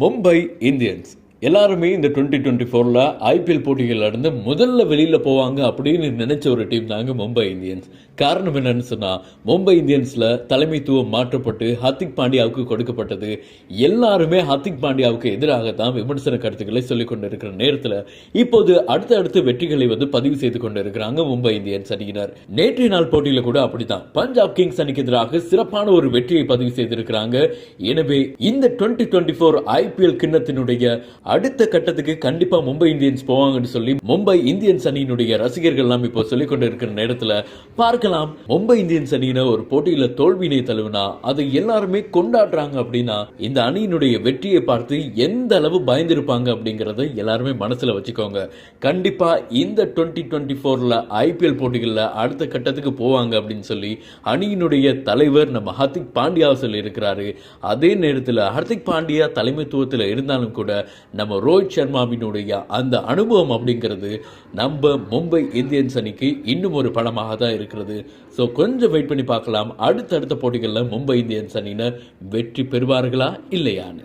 Mumbai Indians எல்லாருமே இந்த twenty twenty ஃபோரில் ஐபிஎல் போட்டிகளிலிருந்து முதல்ல வெளியில் போவாங்க அப்படின்னு நினைச்ச ஒரு டீம் தாங்க மும்பை இந்தியன்ஸ். காரணம் என்னன்னு சொன்னால் மும்பை இந்தியன்ஸில் தலைமைத்துவம் மாற்றப்பட்டு ஹர்திக் பாண்டியாவுக்கு கொடுக்கப்பட்டது. எல்லாருமே ஹர்திக் பாண்டியாவுக்கு எதிராக தான் விமர்சன கருத்துக்களை சொல்லிக் கொண்டிருக்கிற நேரத்தில் இப்போது அடுத்தடுத்து வெற்றிகளை வந்து பதிவு செய்து கொண்டிருக்கிறாங்க மும்பை இந்தியன்ஸ் அணியினர். நேற்றைய நாள் போட்டியில் கூட அப்படித்தான். பஞ்சாப் கிங்ஸ் அணிக்கு எதிராக சிறப்பான ஒரு வெற்றியை பதிவு செய்திருக்கிறாங்க. எனவே இந்த டுவெண்ட்டி டுவெண்ட்டி ஃபோர் ஐபிஎல் கிண்ணத்தினுடைய அடுத்த கட்டத்துக்கு கண்டிப்பா மும்பை இந்தியன்ஸ் போவாங்கன்னு சொல்லி மும்பை இந்தியன்ஸ் அணியினுடைய ரசிகர்கள் எல்லாம் இப்போ சொல்லிக் கொண்டு இருக்கிற நேரத்துல பார்க்கலாம். மும்பை இந்தியன்ஸ் அணியின ஒரு போட்டியில தோல்வியினை தழுவினா அதை எல்லாருமே கொண்டாடுறாங்க அப்படின்னா இந்த அணியினுடைய வெற்றியை பார்த்து எந்த அளவு பயந்திருப்பாங்க அப்படிங்கறத எல்லாருமே மனசுல வச்சுக்கோங்க. கண்டிப்பா இந்த டுவெண்ட்டி டுவெண்ட்டி ஃபோர்ல ஐபிஎல் போட்டிகளில் அடுத்த கட்டத்துக்கு போவாங்க அப்படின்னு சொல்லி அணியினுடைய தலைவர் நம்ம ஹர்திக் பாண்டியா சொல்லி இருக்கிறாரு அதே நேரத்தில் ஹர்திக் பாண்டியா தலைமைத்துவத்தில் இருந்தாலும் கூட நம்ம ரோஹித் சர்மாவினுடைய அந்த அனுபவம் அப்படிங்கிறது நம்ம மும்பை இந்தியன்ஸ் அணிக்கு இன்னும் ஒரு பலமாக தான் இருக்கிறது. ஸோ கொஞ்சம் வெயிட் பண்ணி பார்க்கலாம். அடுத்தடுத்த போட்டிகளில் மும்பை இந்தியன்ஸ் அணியினர் வெற்றி பெறுவார்களா இல்லையான்னு.